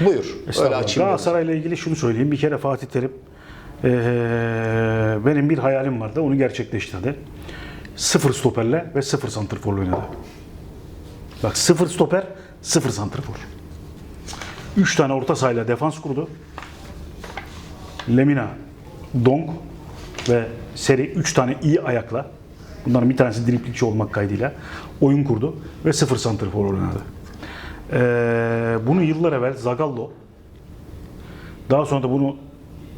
Buyur. Öyle açayım. Galatasaray'la ilgili şunu söyleyeyim. Bir kere Fatih Terim eee, benim bir hayalim vardı. Onu gerçekleştirdi. Sıfır stoperle ve sıfır santrforla oynadı. Bak sıfır stoper, sıfır santrfor. Üç tane orta sahayla defans kurdu. Lemina, Dong ve Seri üç tane iyi ayakla bunların bir tanesi driplikçi olmak kaydıyla oyun kurdu ve sıfır santrfor oynadı. Ee, bunu yıllar evvel Zagallo daha sonra da bunu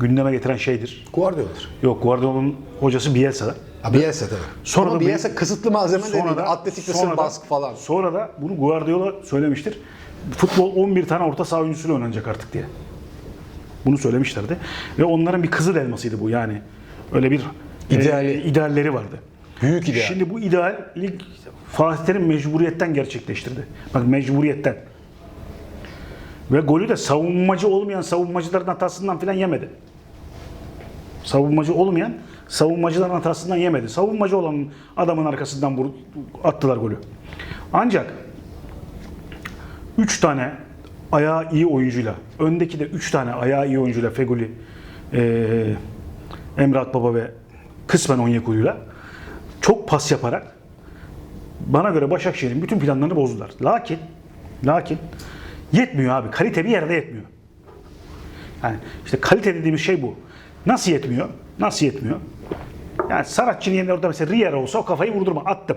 gündeme getiren şeydir. Guardiola'dır. Yok Guardiola'nın hocası Bielsa. Ha, Bielsa tabii. Sonra Ama da Bielsa kısıtlı malzeme Sonra dedi. da, Atletik sonra da- baskı falan. Sonra da bunu Guardiola söylemiştir. Futbol 11 tane orta saha oyuncusuyla oynanacak artık diye. Bunu söylemişlerdi. Ve onların bir kızıl elmasıydı bu yani. Öyle bir İdeali. e, idealleri vardı. Büyük ideal. Şimdi bu ideallik Fatih Terim mecburiyetten gerçekleştirdi. Bak mecburiyetten. Ve golü de savunmacı olmayan savunmacıların hatasından filan yemedi. Savunmacı olmayan savunmacıların hatasından yemedi. Savunmacı olan adamın arkasından attılar golü. Ancak 3 tane ayağı iyi oyuncuyla, öndeki de 3 tane ayağı iyi oyuncuyla Feguli, eee Emre Akbaba ve kısmen Onyekuru'yla çok pas yaparak bana göre Başakşehir'in bütün planlarını bozdular. Lakin lakin yetmiyor abi. Kalite bir yerde yetmiyor. Yani işte kalite dediğimiz şey bu. Nasıl yetmiyor? Nasıl yetmiyor? Yani Saratçı'nın yerine orada mesela Riera olsa o kafayı vurdurma. Attım.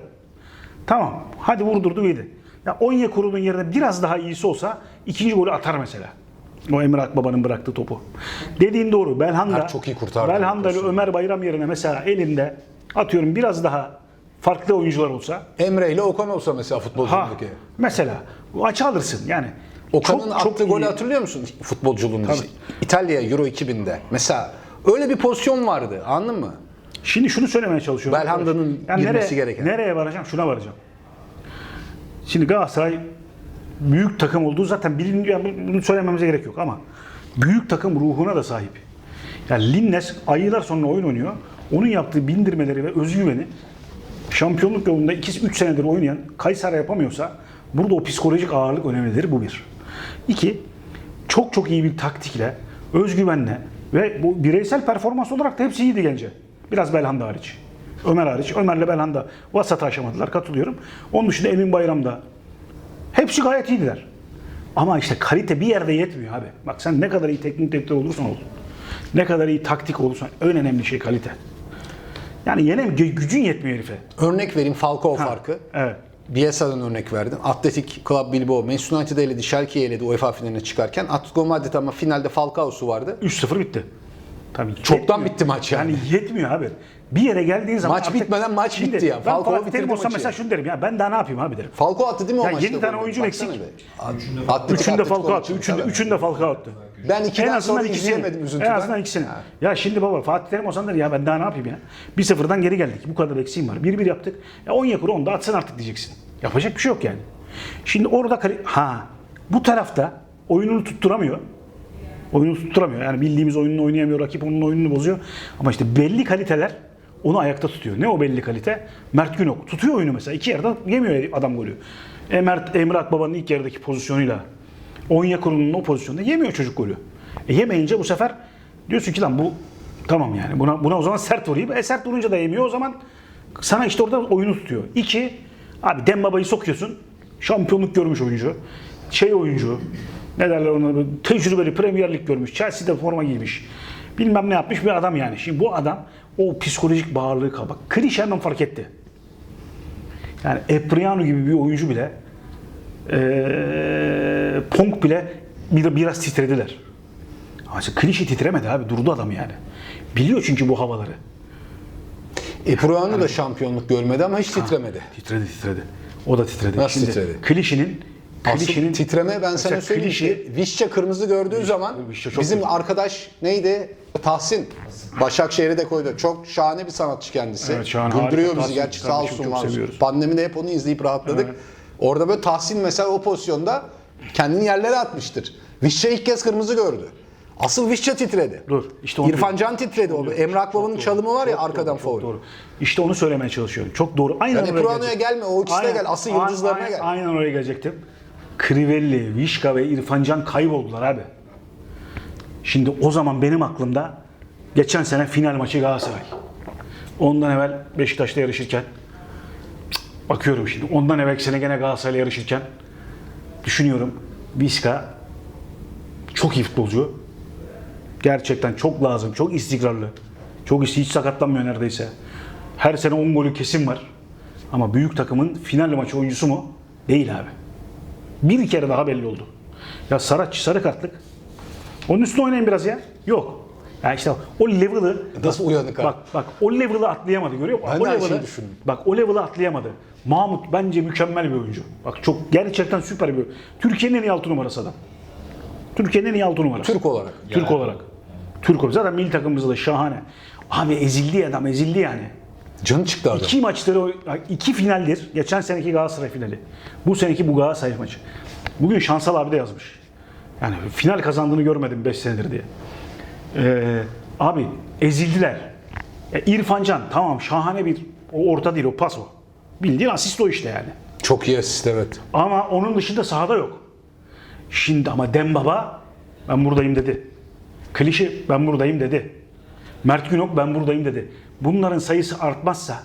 Tamam. Hadi vurdurdu iyiydi. Ya Onyekuru'nun yerine biraz daha iyisi olsa ikinci golü atar mesela. O Emre Akbaba'nın bıraktığı topu. Dediğin doğru. Belhanda, çok iyi kurtardı Belhanda ile pozisyonu. Ömer Bayram yerine mesela elinde atıyorum biraz daha farklı oyuncular olsa Emre ile Okan olsa mesela ha futbolculuğundaki. mesela açı alırsın yani. Okan'ın Çok- çok attığı golü iyi. hatırlıyor musun futbolculuğunda? Tabii. İtalya Euro 2000'de. Mesela öyle bir pozisyon vardı anladın mı? Şimdi şunu söylemeye çalışıyorum. Belhanda'nın girmesi nereye, gereken. Nereye varacağım? Şuna varacağım. Şimdi Galatasaray büyük takım olduğu zaten biliniyor. Yani bunu söylememize gerek yok ama büyük takım ruhuna da sahip. Yani Linnes aylar sonra oyun oynuyor. Onun yaptığı bindirmeleri ve özgüveni şampiyonluk yolunda 2-3 senedir oynayan Kayseri yapamıyorsa burada o psikolojik ağırlık önemlidir. Bu bir. İki, çok çok iyi bir taktikle, özgüvenle ve bu bireysel performans olarak da hepsi iyiydi gence. Biraz Belhanda hariç. Ömer hariç. Ömer'le Belhanda vasata aşamadılar. Katılıyorum. Onun dışında Emin Bayram'da hepsi gayet iyiydiler. Ama işte kalite bir yerde yetmiyor abi. Bak sen ne kadar iyi teknik direktör olursan ol. Ne kadar iyi taktik olursan en önemli şey kalite. Yani yine gücün yetmiyor herife. Örnek vereyim Falcao farkı. Evet. Bielsa'dan örnek verdim. Atletik Club Bilbao, Manchester United eledi, Schalke'yi eledi UEFA finaline çıkarken. Atletico Madrid ama finalde Falcao'su vardı. 3-0 bitti. Tabii Çoktan yetmiyor. bitti maç yani. Yani yetmiyor abi. Bir yere geldiğin zaman Maç bitmeden maç bitti ya. Ben Falcao Terim bitirdi maçı. mesela şunu derim ya ben daha ne yapayım abi derim. Falcao attı değil mi o Ya maçta? yedi tane golü? oyuncu eksik. be. Üçünde Falcao attı. Üçünde, üçünde Falcao attı. Ben ikiden En azından sonra ikisini- izleyemedim En üzüntüden. azından ikisini. Ha. Ya şimdi baba Fatih Terim olsan der ya ben daha ne yapayım ya. Bir sıfırdan geri geldik. Bu kadar eksiğim var. Bir bir yaptık. Ya 10 yakuru 10 da atsın artık diyeceksin. Yapacak bir şey yok yani. Şimdi orada ha bu tarafta oyununu tutturamıyor. Oyunu tutturamıyor. Yani bildiğimiz oyununu oynayamıyor. Rakip onun oyununu bozuyor. Ama işte belli kaliteler onu ayakta tutuyor. Ne o belli kalite? Mert Günok. Tutuyor oyunu mesela. İki yerden yemiyor adam golü. Emre, Emre Akbaba'nın ilk yarıdaki pozisyonuyla Onyekuru'nun o pozisyonda yemiyor çocuk golü. E yemeyince bu sefer diyorsun ki lan bu tamam yani buna, buna o zaman sert vurayım. E sert vurunca da yemiyor. O zaman sana işte orada oyunu tutuyor. İki, abi Dembaba'yı sokuyorsun. Şampiyonluk görmüş oyuncu. Şey oyuncu. Ne derler ona? Tecrübeli Premier Lig görmüş. Chelsea'de forma giymiş. Bilmem ne yapmış bir adam yani. Şimdi bu adam o psikolojik bağırlığı kabak. Hemen fark etti. Yani Epriano gibi bir oyuncu bile eee Pong bile bir, biraz titrediler. İşte klişe titremedi abi. Durdu adam yani. Biliyor çünkü bu havaları. E Pruano da şampiyonluk görmedi ama hiç titremedi. Titredi titredi. O da titredi. Nasıl titredi? Klişenin Asıl klişenin titreme ben sana söyleyeyim. klişe- Klişe, Vişça kırmızı gördüğü zaman Vişça çok bizim güzel. arkadaş neydi? Tahsin. Başakşehir'e de koydu. Çok şahane bir sanatçı kendisi. Evet, şahane, Güldürüyor harika. bizi Tahsin gerçi sağ olsun var. Pandemide hep onu izleyip rahatladık. Orada böyle Tahsin mesela o pozisyonda kendini yerlere atmıştır. Vişça ilk kez kırmızı gördü. Asıl Vişça titredi. Dur, işte onu İrfan. Can titredi. O Emre Akbaba'nın çalımı var ya arkadan Çok faul. doğru. İşte onu söylemeye çalışıyorum. Çok doğru. Aynen Yani oraya gelecektim. gelme, o ikisine gel. Asıl aynen- yıldızlarına aynen- gel. Aynen oraya gelecektim. Crivelli, Vişka ve İrfancan kayboldular abi. Şimdi o zaman benim aklımda geçen sene final maçı Galatasaray. Ondan evvel Beşiktaş'ta yarışırken bakıyorum şimdi. Ondan evvel sene gene Galatasaray'la yarışırken düşünüyorum. Vişka çok iyi futbolcu. Gerçekten çok lazım, çok istikrarlı. Çok hiç sakatlanmıyor neredeyse. Her sene 10 golü kesin var. Ama büyük takımın final maçı oyuncusu mu? Değil abi. Bir kere daha belli oldu. Ya Saraç sarı kartlık. Onun üstüne oynayın biraz ya. Yok. Ya işte o level'ı Nasıl uyanık abi? Bak bak o level'ı atlayamadı görüyor musun? Ben o de level'ı- şeyi düşündüm. Bak o level'ı atlayamadı. Mahmut bence mükemmel bir oyuncu. Bak çok gerçekten süper bir Türkiye'nin en iyi altı numarası adam. Türkiye'nin en iyi altı numarası. Türk olarak. Türk olarak. Türk olarak. Zaten milli takımımızda da şahane. Abi ezildi adam ezildi yani. Canı çıktı adam. İki maçları, iki finaldir. Geçen seneki Galatasaray finali. Bu seneki bu Galatasaray maçı. Bugün Şansal abi de yazmış. Yani final kazandığını görmedim 5 senedir diye. Ee, abi ezildiler. Ya İrfan Can tamam şahane bir o orta değil o pas o. Bildiğin asist o işte yani. Çok iyi asist evet. Ama onun dışında sahada yok. Şimdi ama Dembaba ben buradayım dedi. Klişe ben buradayım dedi. Mert Günok ben buradayım dedi. Bunların sayısı artmazsa,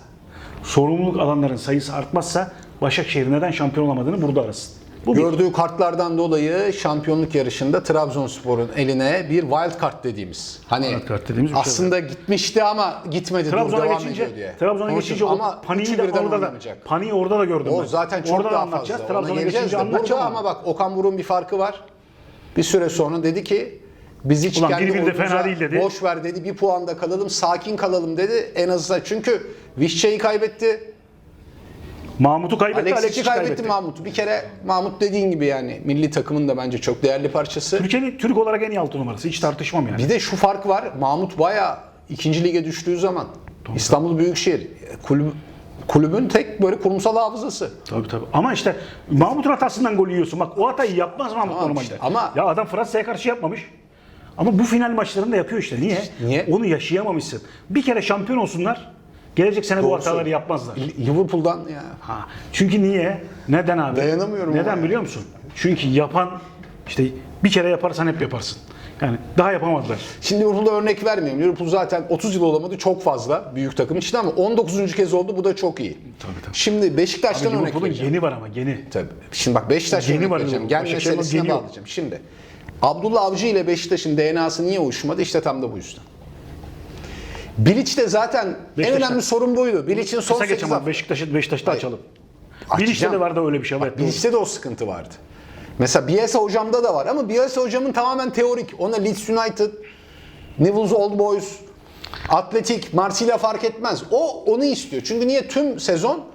sorumluluk alanların sayısı artmazsa Başakşehir neden şampiyon olamadığını burada arasın. Bu bir. Gördüğü kartlardan dolayı şampiyonluk yarışında Trabzonspor'un eline bir wild card dediğimiz. Hani Wild card dediğimiz bir şey aslında gitmişti ama gitmedi dur Trabzon'a devam geçince, diye. Trabzon'a geçince ama paniği de orada da, paniği orada da gördüm O ben. zaten çok orada da daha anlatacağız. fazla. Trabzon'a geçince anlatacağım ama. ama bak Okan Buruk'un bir farkı var. Bir süre sonra dedi ki biz hiç Ulan kendi bir de fena değil dedi. boş ver dedi. Bir puanda kalalım, sakin kalalım dedi. En azından çünkü Vişçe'yi kaybetti. Mahmut'u kaybetti, Alexic'i Alexic'i kaybetti, kaybetti. Mahmut. Bir kere Mahmut dediğin gibi yani milli takımın da bence çok değerli parçası. Türkiye'nin Türk olarak en iyi altı numarası. Hiç tartışmam yani. Bir de şu fark var. Mahmut baya ikinci lige düştüğü zaman İstanbul Büyükşehir kulübü, kulübün tek böyle kurumsal hafızası. Tabii tabii. Ama işte Mahmut'un hatasından gol yiyorsun. Bak o hatayı yapmaz Mahmut Tamam normalde. işte ama- ya adam Fransa'ya karşı yapmamış. Ama bu final maçlarında yapıyor işte. Niye? niye? Onu yaşayamamışsın. Bir kere şampiyon olsunlar. Gelecek sene bu Doğru hataları yapmazlar. Liverpool'dan ya. Ha. Çünkü niye? Neden abi? Dayanamıyorum Neden biliyor musun? Çünkü yapan işte bir kere yaparsan hep yaparsın. Yani daha yapamadılar. Şimdi Liverpool'da örnek vermeyeyim. Liverpool zaten 30 yıl olamadı çok fazla büyük takım için ama 19. kez oldu bu da çok iyi. Tabii, tabii. Şimdi Beşiktaş'tan örnek vereceğim. yeni var ama yeni. Tabii. Şimdi bak Beşiktaş'tan Yeni örnek var vereceğim. Gel meselesine bağlayacağım. Şimdi Abdullah Avcı ile Beşiktaş'ın DNA'sı niye uyuşmadı? İşte tam da bu yüzden. Bilic de zaten en Beşiktaş'tan. önemli sorun buydu. Bilic'in son Kısa 8 geç ama Beşiktaş'ı Beşiktaş'ta açalım. Açacağım. Bilic'te de vardı öyle bir şey. Evet, doğru. Bilic'te de o sıkıntı vardı. Mesela Bielsa hocamda da var ama Bielsa hocamın tamamen teorik. Ona Leeds United, Newell's Old Boys, Atletik, Marsilya fark etmez. O onu istiyor. Çünkü niye tüm sezon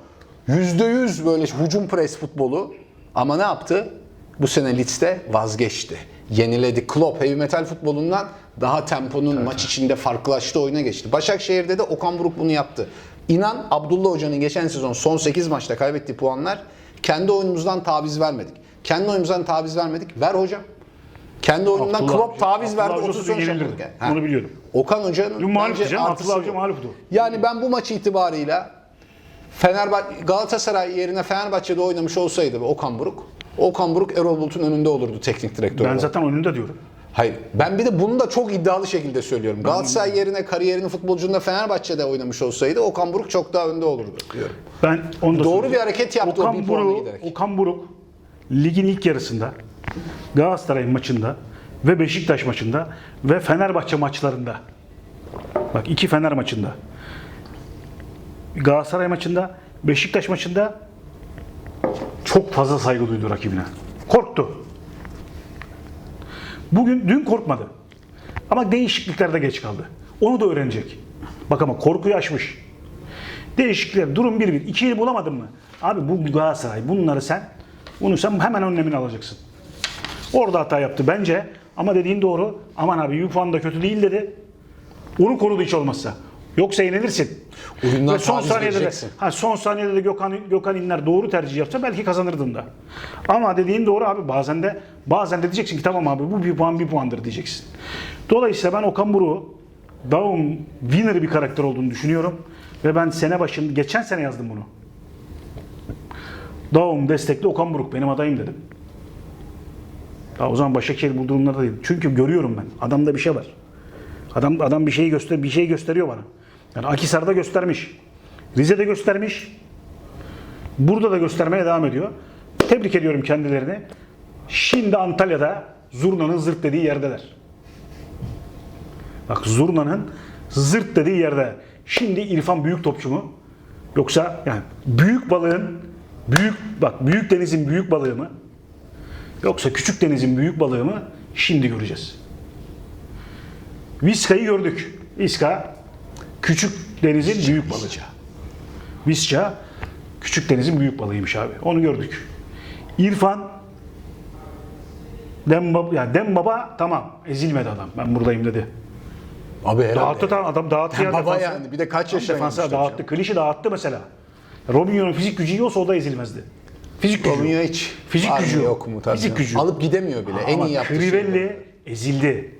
%100 böyle hücum pres futbolu ama ne yaptı? Bu sene Leeds'te vazgeçti. Yeniledi. Klopp heavy metal futbolundan daha temponun maç içinde farklılaştı oyuna geçti. Başakşehir'de de Okan Buruk bunu yaptı. İnan Abdullah Hoca'nın geçen sezon son 8 maçta kaybettiği puanlar kendi oyunumuzdan taviz vermedik. Kendi oyunumuzdan taviz vermedik. Ver hocam. Kendi oyunundan Abdullah Klopp taviz verdi. Abdullah Avcı 30 sene yenilirdi. şampiyonluk yani. Onu biliyorum. Okan Hoca'nın bence artısı Abdullah mağluptu. Yani ben bu maç itibarıyla Fenerbahçe Galatasaray yerine Fenerbahçe'de oynamış olsaydı Okan Buruk, Okan Buruk Erol Bulut'un önünde olurdu teknik direktör Ben olarak. zaten önünde diyorum. Hayır. Ben bir de bunu da çok iddialı şekilde söylüyorum. Galatasaray yerine kariyerini futbolcunda Fenerbahçe'de oynamış olsaydı Okan Buruk çok daha önde olurdu diyorum. Ben onu da Doğru söyleyeyim. bir hareket yaptı o Okan bir puanla Buruk, giderek. Okan Buruk ligin ilk yarısında Galatasaray maçında ve Beşiktaş maçında ve Fenerbahçe maçlarında bak iki Fener maçında Galatasaray maçında Beşiktaş maçında çok fazla saygı duydu rakibine. Korktu. Bugün dün korkmadı. Ama değişikliklerde geç kaldı. Onu da öğrenecek. Bak ama korkuyu aşmış. Değişiklikler durum 1-1. 2'yi bulamadın mı? Abi bu Galatasaray. Bunları sen bunu sen hemen önlemini alacaksın. Orada hata yaptı bence. Ama dediğin doğru. Aman abi bir puan da kötü değil dedi. Onu korudu hiç olmazsa. Yoksa yenilirsin. Oyundan Ve son saniyede de, ha son saniyede de Gökhan, Gökhan İnler doğru tercih yapsa belki kazanırdın da. Ama dediğin doğru abi bazen de bazen de diyeceksin ki tamam abi bu bir puan bir puandır diyeceksin. Dolayısıyla ben Okan Buruk'u Daum winner bir karakter olduğunu düşünüyorum. Ve ben sene başında, geçen sene yazdım bunu. Daum destekli Okan Buruk benim adayım dedim. Daha o zaman Başakşehir bu durumlarda değil. Çünkü görüyorum ben. Adamda bir şey var. Adam adam bir şeyi göster bir şey gösteriyor bana. Yani Akisar'da göstermiş. Rize'de göstermiş. Burada da göstermeye devam ediyor. Tebrik ediyorum kendilerini. Şimdi Antalya'da Zurna'nın zırt dediği yerdeler. Bak Zurna'nın zırt dediği yerde. Şimdi İrfan büyük topçu mu? Yoksa yani büyük balığın büyük bak büyük denizin büyük balığı mı? Yoksa küçük denizin büyük balığı mı? Şimdi göreceğiz. Viska'yı gördük. Viska küçük denizin büyük balığı. Visca küçük denizin büyük balığıymış abi. Onu gördük. İrfan Dembaba, yani Dembaba tamam ezilmedi adam. Ben buradayım dedi. Abi herhalde. Dağıttı tamam adam dağıttı ya Baba defansı. yani bir de kaç Tam defansı gelmiş dağıttı. Klişi dağıttı mesela. Robinho'nun fizik gücü iyi olsa o da ezilmezdi. Fizik gücü. Robinho hiç. Fizik var gücü. yok mu tabii. Fizik gücü. Alıp gidemiyor bile. en Ama iyi yaptığı şey. Crivelli ezildi.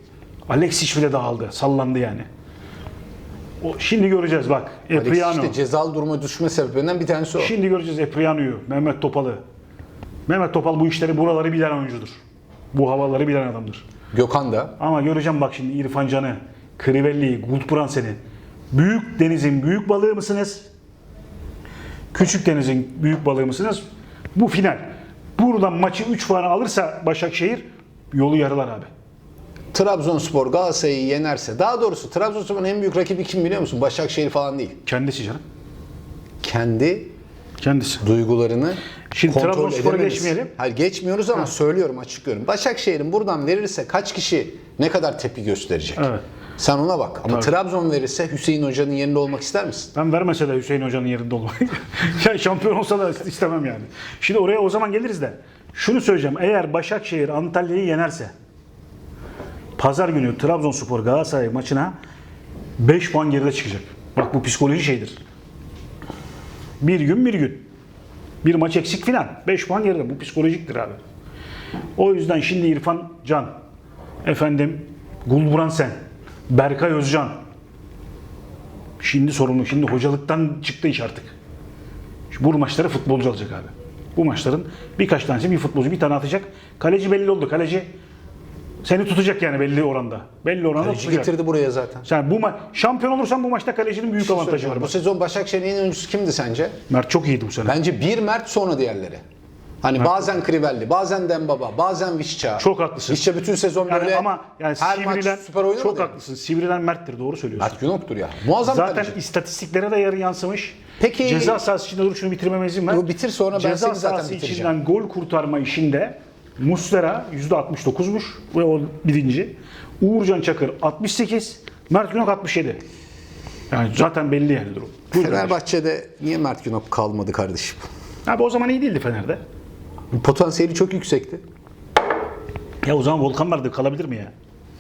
Alexis bile dağıldı. Sallandı yani. O, şimdi göreceğiz bak. Epriano. işte cezalı duruma düşme sebeplerinden bir tanesi o. Şimdi göreceğiz Epriano'yu, Mehmet Topal'ı. Mehmet Topal bu işleri, buraları bilen oyuncudur. Bu havaları bilen adamdır. Gökhan da. Ama göreceğim bak şimdi İrfan Can'ı, Crivelli'yi, Gultbransen'i. Büyük denizin büyük balığı mısınız? Küçük denizin büyük balığı mısınız? Bu final. Buradan maçı 3 puan alırsa Başakşehir yolu yarılar abi. Trabzonspor Galatasaray'ı yenerse, daha doğrusu Trabzonspor'un en büyük rakibi kim biliyor musun? Başakşehir falan değil. Kendisi canım. Kendi Kendisi. duygularını Şimdi kontrol Trabzonspor'a edememesi. geçmeyelim. Hayır geçmiyoruz ama söylüyorum açıklıyorum. Başakşehir'in buradan verirse kaç kişi ne kadar tepki gösterecek? Evet. Sen ona bak. Ama. Trabzon verirse Hüseyin Hoca'nın yerinde olmak ister misin? Ben vermese de Hüseyin Hoca'nın yerinde olmayı. yani şampiyon olsa da istemem yani. Şimdi oraya o zaman geliriz de. Şunu söyleyeceğim. Eğer Başakşehir Antalya'yı yenerse Pazar günü Trabzonspor Galatasaray maçına 5 puan geride çıkacak. Bak bu psikoloji şeydir. Bir gün bir gün. Bir maç eksik filan. 5 puan geride. Bu psikolojiktir abi. O yüzden şimdi İrfan Can, efendim Gulbransen, Berkay Özcan, Şimdi sorumlu. Şimdi hocalıktan çıktı iş artık. Şu Bu maçları futbolcu alacak abi. Bu maçların birkaç tanesi bir futbolcu bir tane atacak. Kaleci belli oldu. Kaleci seni tutacak yani belli oranda. Belli oranda Kaleci tutacak. getirdi buraya zaten. Sen bu ma- şampiyon olursan bu maçta kalecinin büyük avantajı var. Bu sezon Başakşehir'in en oyuncusu kimdi sence? Mert çok iyiydi bu sene. Bence bir Mert sonra diğerleri. Hani bazen Crivelli, bazen Dembaba, bazen Vişça. Çok haklısın. Vişça bütün sezon yani böyle ama yani her maç sivrilen süper oynamadı. çok yani. haklısın. Sivrilen Mert'tir doğru söylüyorsun. Mert Günok'tur ya. Muazzam Zaten kaleci. istatistiklere de yarı yansımış. Peki- ceza sahası içinde dur şunu bitirmeme izin ver. Yo, bitir sonra ben ceza seni zaten sahası bitireceğim. içinden gol kurtarma işinde Muslera %69'muş ve o birinci. Uğurcan Çakır 68, Mert Günok 67. Yani zaten belli yani durum. Buyur kardeşim. Fenerbahçe'de niye Mert Günok kalmadı kardeşim? Abi o zaman iyi değildi Fener'de. Potansiyeli çok yüksekti. Ya o zaman Volkan vardı kalabilir mi ya?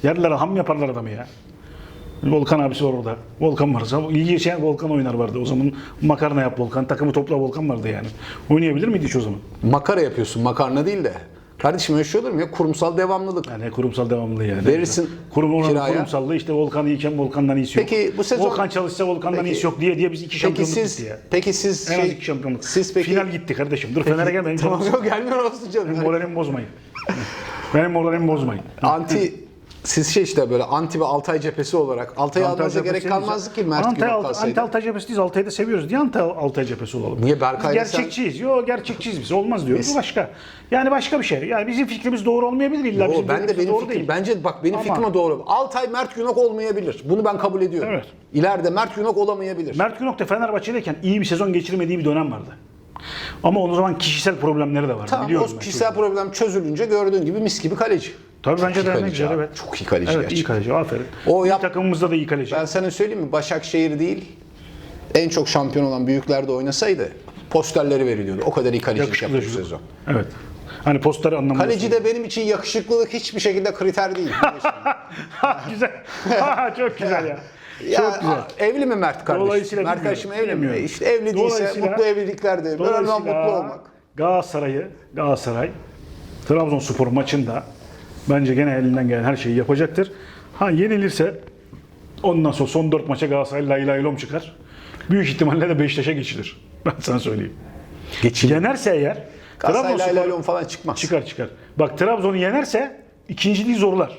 Yerler ham yaparlar adamı ya. Volkan abisi var orada. Volkan varsa iyi geçen Volkan oynar vardı. O zaman makarna yap Volkan. Takımı topla Volkan vardı yani. Oynayabilir miydi hiç o zaman? Makara yapıyorsun, makarna değil de. Kardeşim öyle şey olur mu ya? Kurumsal devamlılık. Yani kurumsal devamlılığı yani. Verirsin Kurum oranın kiraya. kurumsallığı işte Volkan iyiken Volkan'dan iyisi yok. Peki bu sezon- Volkan çalışsa Volkan'dan Peki- iyisi yok diye diye biz iki Peki şampiyonluk siz, gitti ya. peki siz En az şey, iki şampiyonluk. siz peki Final gitti kardeşim. Dur Fener'e gel benim Tamam yok gelmiyor olsun canım. Benim moralimi bozmayın. benim moralimi bozmayın. anti siz şey işte böyle anti ve Altay cephesi olarak Altay'ı Altay almanıza gerek kalmazdı ki Mert Antay, Alt-. Anti Altay cephesi değiliz. Altay'ı da seviyoruz. Niye Antay, Altay cephesi olalım? Niye Berkay'la Biz sen- gerçekçiyiz. Yo gerçekçiyiz biz. Olmaz diyoruz. Bu başka. Yani başka bir şey. Yani bizim fikrimiz doğru olmayabilir illa. Yo, bizim ben de benim doğru fikrim. değil. Bence bak benim Ama- fikrime doğru. Altay Mert Günok olmayabilir. Bunu ben kabul ediyorum. Evet. İleride Mert Günok olamayabilir. Mert Günok da Fenerbahçe'deyken iyi bir sezon geçirmediği bir dönem vardı. Ama o zaman kişisel problemleri de vardı. tamam biliyorum o kişisel problem çözülünce gördüğün gibi mis gibi kaleci. Tabii bence iyi de evet. Çok iyi kaleci Evet iyi gerçekten. kaleci aferin. O yap- takımımızda da iyi kaleci. Ben sana söyleyeyim mi? Başakşehir değil en çok şampiyon olan büyüklerde oynasaydı posterleri veriliyordu. O kadar iyi kalecilik yaptı bu sezon. Evet. Hani poster anlamında. Kaleci de benim için yakışıklılık hiçbir şekilde kriter değil. güzel. Ha, Çok güzel ya. ya, Çok güzel. Evli mi Mert kardeşim? Dolayısıyla Mert kardeşim evli mi? İşte evli değilse mutlu evliliklerde. Önemli olan Dolayısıyla mutlu olmak. Galatasaray'ı, Galatasaray Trabzonspor maçında bence gene elinden gelen her şeyi yapacaktır. Ha yenilirse ondan sonra son 4 maça Galatasaray lay lay lom çıkar. Büyük ihtimalle de Beşiktaş'a geçilir. Ben sana söyleyeyim. Geçilir. Yenerse eğer Galatasaray lay lay lom falan çıkmaz. Çıkar çıkar. Bak Trabzon'u yenerse ikinciliği zorlar.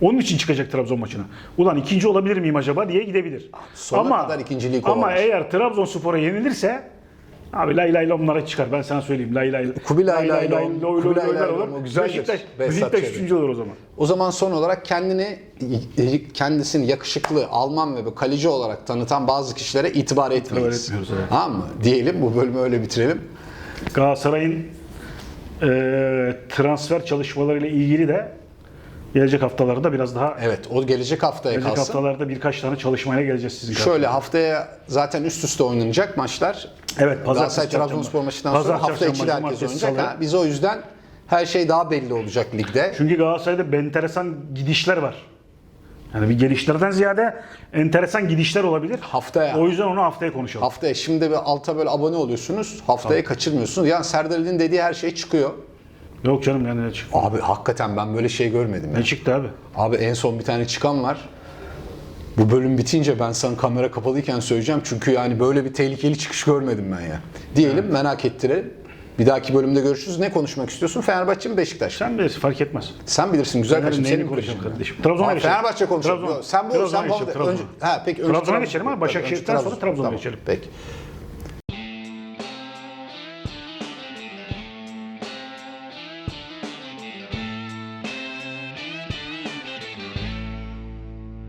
Onun için çıkacak Trabzon maçına. Ulan ikinci olabilir miyim acaba diye gidebilir. Sona ama, kadar ikinciliği Ama kovalar. eğer Trabzonspor'a yenilirse abi lay lay lomlara çıkar. Ben sana söyleyeyim. Lay lay Kubilay lay lom, Kubilay lay lom, o güzeldir. Beşiktaş, Beşiktaş üçüncü olur o zaman. O zaman son olarak kendini kendisini yakışıklı Alman ve kaleci olarak tanıtan bazı kişilere itibar etmeyiz. etmiyoruz, evet. Tamam mı? Diyelim bu bölümü öyle bitirelim. Galatasaray'ın e, transfer çalışmalarıyla ilgili de gelecek haftalarda biraz daha Evet o gelecek haftaya gelecek kalsın. haftalarda birkaç tane çalışmaya geleceğiz sizin Şöyle haftaya zaten üst üste oynanacak maçlar. Evet, pazartesi, Galatasaray Trabzonspor maçından Pazar, sonra hafta çarşamba, içi de herkes oynayacak. Ha, biz o yüzden her şey daha belli olacak ligde. Çünkü Galatasaray'da enteresan gidişler var. Yani bir gelişlerden ziyade enteresan gidişler olabilir. Haftaya. O yüzden onu haftaya konuşalım. Haftaya şimdi bir alta böyle abone oluyorsunuz. Haftaya kaçırmıyorsunuz. Yani Serdar Ali'nin dediği her şey çıkıyor. Yok canım yani ne çıktı? Abi hakikaten ben böyle şey görmedim. ya. Ne çıktı abi? Abi en son bir tane çıkan var. Bu bölüm bitince ben sana kamera kapalıyken söyleyeceğim. Çünkü yani böyle bir tehlikeli çıkış görmedim ben ya. Diyelim merak ettirelim. Bir dahaki bölümde görüşürüz. Ne konuşmak istiyorsun? Fenerbahçe mi Beşiktaş? Sen bilirsin fark etmez. Sen bilirsin güzel kardeşim. Senin konuşalım kardeşim? Trabzon'a geçelim. Fenerbahçe konuşalım. Trabzon. Sen bu Trabzon'a geçelim, Trabzon. önce ha peki önce Trabzon'a Trabzon- geçelim ama Başakşehir'den sonra Trabzon'a Tamam, geçelim. Peki.